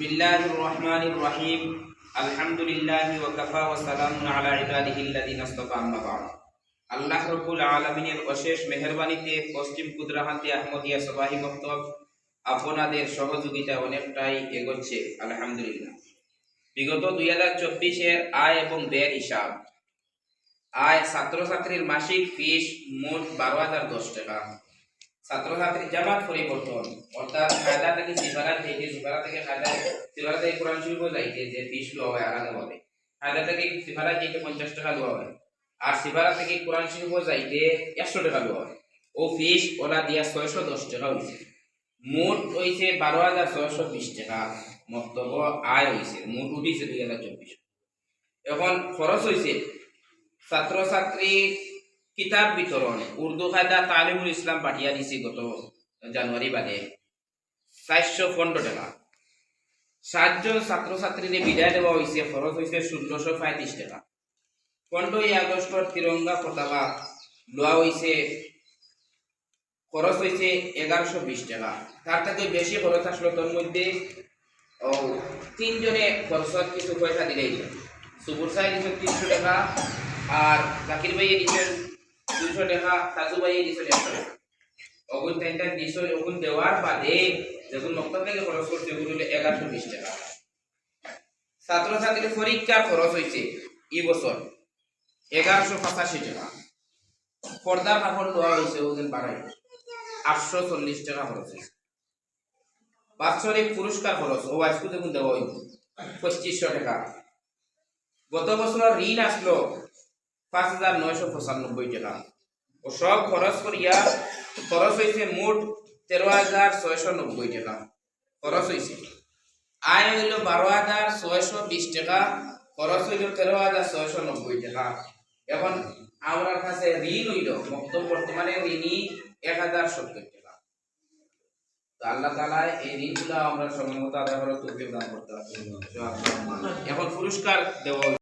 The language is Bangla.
বিসমিল্লাহ রহমান রহিম আলহামদুলিল্লাহ ওয়াকাফা ওয়াসালামুন আলা ইবাদিহিল্লাযিনা ইসতাফা আম্মা বা'দ আল্লাহ রব্বুল আলামিনের অশেষ মেহেরবানিতে পশ্চিম কুদরাহাতি আহমদিয়া সবাহি মক্তব আপনাদের সহযোগিতা অনেকটাই এগোচ্ছে, আলহামদুলিল্লাহ। বিগত দুই হাজার চব্বিশের আয় এবং ব্যয়ের হিসাব। আয় ছাত্রছাত্রীর মাসিক ফিস মোট বারো হাজার দশ টাকা। ছাত্রছাত্রী জামাত পরিবর্তন। অর্থাৎ কায়দা থেকে সিফারা থেকে সিফারা থেকে কায়দা সিফারা থেকে কোরআন শরীফ যাইতে যে ফিস লওয়া হয় আলাদাভাবে কায়দা থেকে সিফারা যেতে পঞ্চাশ টাকা লওয়া হয়। আর সিফারা থেকে কোরআন শরীফ যাইতে একশো টাকা লওয়া হয়। ও ফিস ওলা দিয়া ছয়শো দশ টাকা হয়েছে মোট হয়েছে বারো হাজার ছয়শো বিশ টাকা। মন্তব্য আয় হয়েছে মোট উঠিছে দুই হাজার চব্বিশ। এখন খরচ হয়েছে ছাত্রছাত্রী কিতাব বিতরণ উর্দু কায়দা তালিমুল ইসলাম পাঠিয়ে দিছি গত জানুয়ারি বাদে। চারশো পনেরো টাকা সাতজন ছাত্রছাত্রীদের বিদায় দেওয়া হয়েছে খরচ হয়েছে ষোলোশো পঁয়ত্রিশ টাকা পনেরোই আগস্টর তিরঙ্গা পতাকা লোয়া হয়েছে খরচ হয়েছে এগারোশো বিশ টাকা তার থেকে বেশি খরচ আসলো তোর মধ্যে তিনজনে খরচত কিছু পয়সা দিলেই সুবুর সাহেব দিচ্ছেন তিনশো টাকা আর জাকির ভাইয়ে দিচ্ছেন দুইশো টাকা সাজু ভাইয়ে একশো টাকা অগুন তিনটা দিশো অগুন দেওয়ার বাদে যখন নক্তা থেকে খরচ করছে ওগুলো হলো এগারোশো বিশ টাকা। ছাত্রছাত্রীর পরীক্ষার খরচ হয়েছে এই বছর এগারোশো পঁচাশি টাকা। পর্দা কাপড় দেওয়া হয়েছে ওজন বাড়াই। আটশো চল্লিশ টাকা খরচ হয়েছে বাৎসরিক পুরস্কার খরচ, ও আজকে দেখুন দেওয়া হইব, পঁচিশশো টাকা। গত বছর ঋণ আসলো পাঁচ হাজার নয়শো পঁচানব্বই টাকা। ও সব খরচ করিয়া খরচ হয়েছে মোট তেরো হাজার ছয়শো নব্বই টাকা। খরচ হয়েছে আয় হইল বারো হাজার ছয়শো বিশ টাকা, খরচ হইল তেরো হাজার ছয়শো নব্বই টাকা। এখন আমার কাছে ঋণ হইল বক্তব্য বর্তমানে ঋণই এক হাজার সত্তর টাকা। তো আল্লাহ তালা এই ঋণগুলো আমরা সময় মতো আদায় করার দান করতে পারি এখন পুরস্কার দেওয়া